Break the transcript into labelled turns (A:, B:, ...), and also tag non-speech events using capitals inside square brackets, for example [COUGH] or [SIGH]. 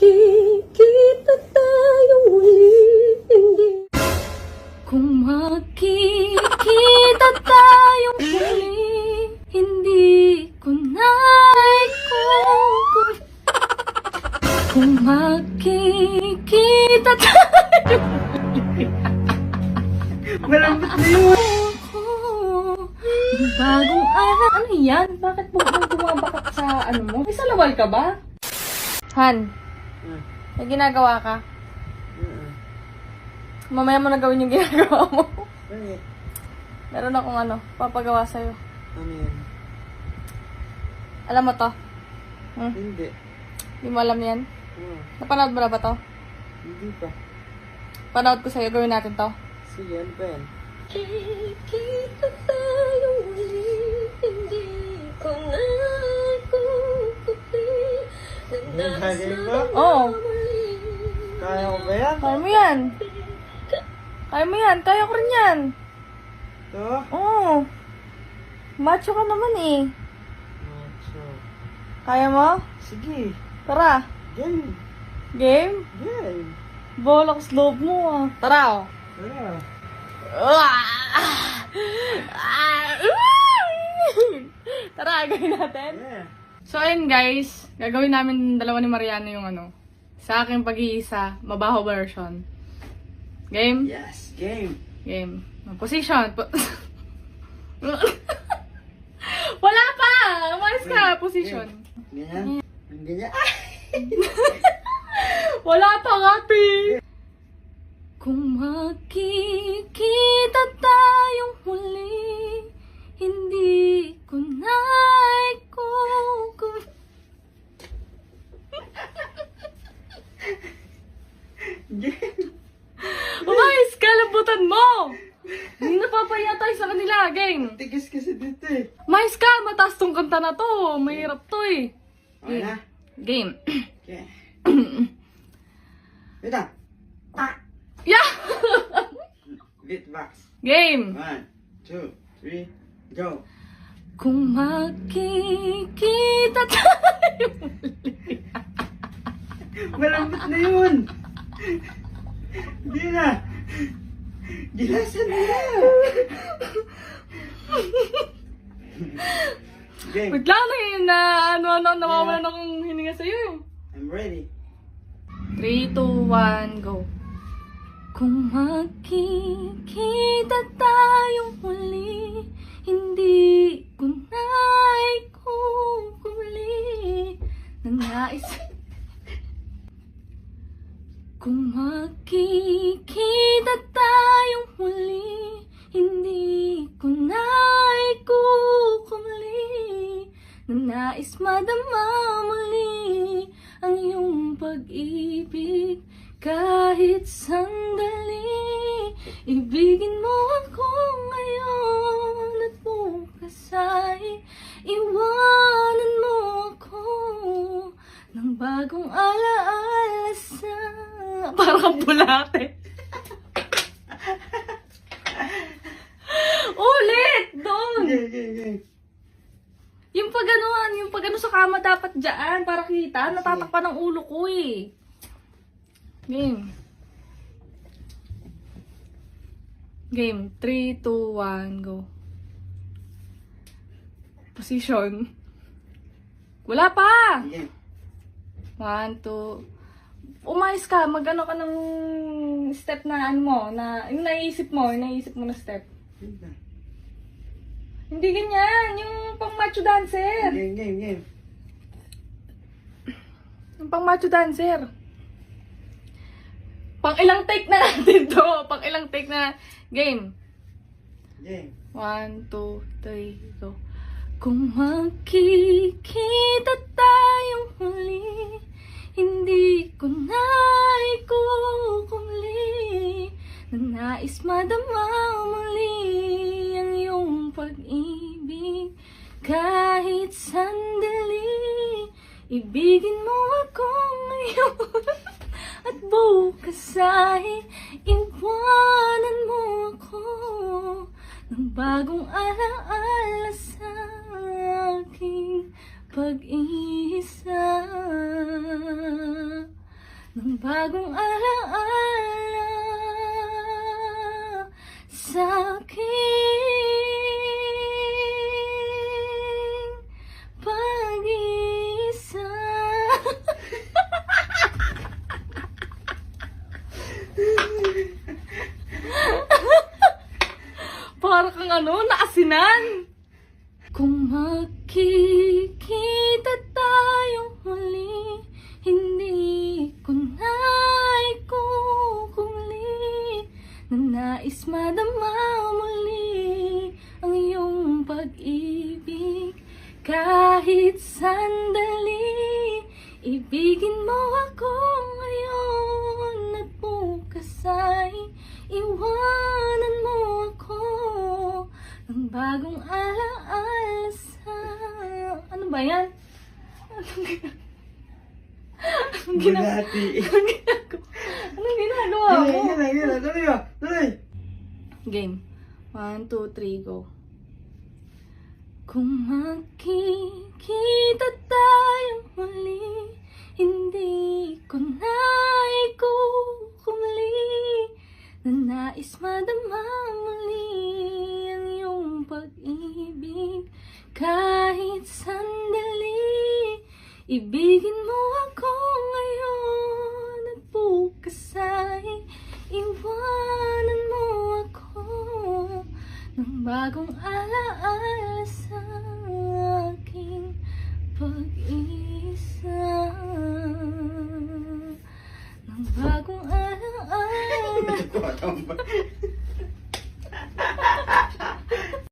A: magkikita tayo muli, hindi
B: Kung magkikita tayong muli, hindi ko na ikukulit. Kung magkikita tayo
C: Malambot na yun.
B: ako, bagong ara. Ano yan? Bakit mo bumabakit sa ano mo? May salawal ka ba? Han,
C: Hmm.
B: may ginagawa ka?
C: Mm-mm.
B: Mamaya mo na gawin yung ginagawa mo.
C: Bakit?
B: Meron akong ano, papagawa sa'yo.
C: Ano yan?
B: Alam mo to? Hmm?
C: Hindi.
B: Hindi mo alam yan?
C: Oo.
B: Napanood mo na ba to?
C: Hindi pa.
B: Panood ko sa'yo, gawin natin to.
C: Sige, ano ba yan?
A: Kikita
C: Yung bagay mo?
B: Oo.
C: Kaya ko ba yan?
B: Kaya mo yan. Kaya mo yan. Kaya ko rin yan.
C: Ito?
B: Oo. Macho ka naman eh.
C: Macho.
B: Kaya mo?
C: Sige.
B: Tara.
C: Game.
B: Game?
C: Game.
B: Bolak loob mo ah. Tara oh.
C: Tara. [LAUGHS]
B: Tara, gawin natin.
C: Yeah.
B: So, ayun guys. Gagawin namin dalawa ni Mariano yung ano. Sa aking pag-iisa, mabaho version. Game?
C: Yes, game.
B: Game. Position. Po- [LAUGHS] Wala pa! Umalis ka! Position.
C: Ganyan? Ganyan? [LAUGHS]
B: Wala pa nga! Kung makikita tayong huli, hindi
C: 50.
B: Mais ka! Mataas tong kanta na to. Mahirap to eh.
C: Okay na?
B: Game.
C: Okay. [CLEARS THROAT] Ito. Tak!
B: Yeah! [LAUGHS]
C: Beatbox.
B: Game!
C: One, two, three, go!
B: Kung makikita tayo muli. [LAUGHS]
C: Malambot na yun! Hindi na! Gilasan na! [LAUGHS] [LAUGHS] Game.
B: Wait lang eh, na ano ano, nawawalan akong hininga sa'yo.
C: I'm ready.
B: 3, 2, 1, go. Kung makikita tayong muli, hindi ko na ikukuli nais. [LAUGHS] Kung makikita tayong muli, hindi ko na ikukuli na nais madama muli ang iyong pag-ibig kahit sandali. Ibigin mo ako ngayon at bukas ay iwanan mo ako ng bagong alaala sa... Parang bulate. Ulit! Doon!
C: Okay, okay, okay.
B: Yung paganuan, yung pagano sa kama dapat dyan para kita. Natatakpan ng ulo ko eh. Game. Game. 3, 2, 1, go. Position. Wala pa!
C: Game.
B: 1, 2. Umayos ka. Magano ka ng step na ano mo. Na, yung naisip mo. Yung naisip mo na step.
C: Lang.
B: Hindi ganyan. Yung pang macho dancer.
C: Game, game, game.
B: Yung pang macho dancer. Pang ilang take na natin to. [LAUGHS] Pang ilang take na game.
C: Game.
B: One, two, three, go. Kung makikita tayong huli, hindi ko na ikukuli na nais madama muli pag-ibig kahit sandali. Ibigin mo ako ngayon [LAUGHS] at bukas ay iwanan mo ako ng bagong alaala sa aking pag-iisa. ng bagong alaala sa aking naasinan. Kung makikita tayong muli, hindi ko na ikukuli na nais madama muli ang iyong pag-ibig kahit sandali. Ibigin mo ako ngayon at bukas ay ng bagong alaala sa... Ano ba yan? Anong [LAUGHS] ginagawa?
C: Bulati.
B: Anong ginagawa? Anong ginagawa mo?
C: Dali, ah. dali.
B: Game. One, two, three, go. Kung makikita tayong muli, hindi ko na ikukumuli na nais madama muli pag-ibig kahit sandali. Ibigin mo ako ngayon at bukas ay iwanan mo ako ng bagong alaala sa aking pag-isa. Ng bagong alaala. [LAUGHS]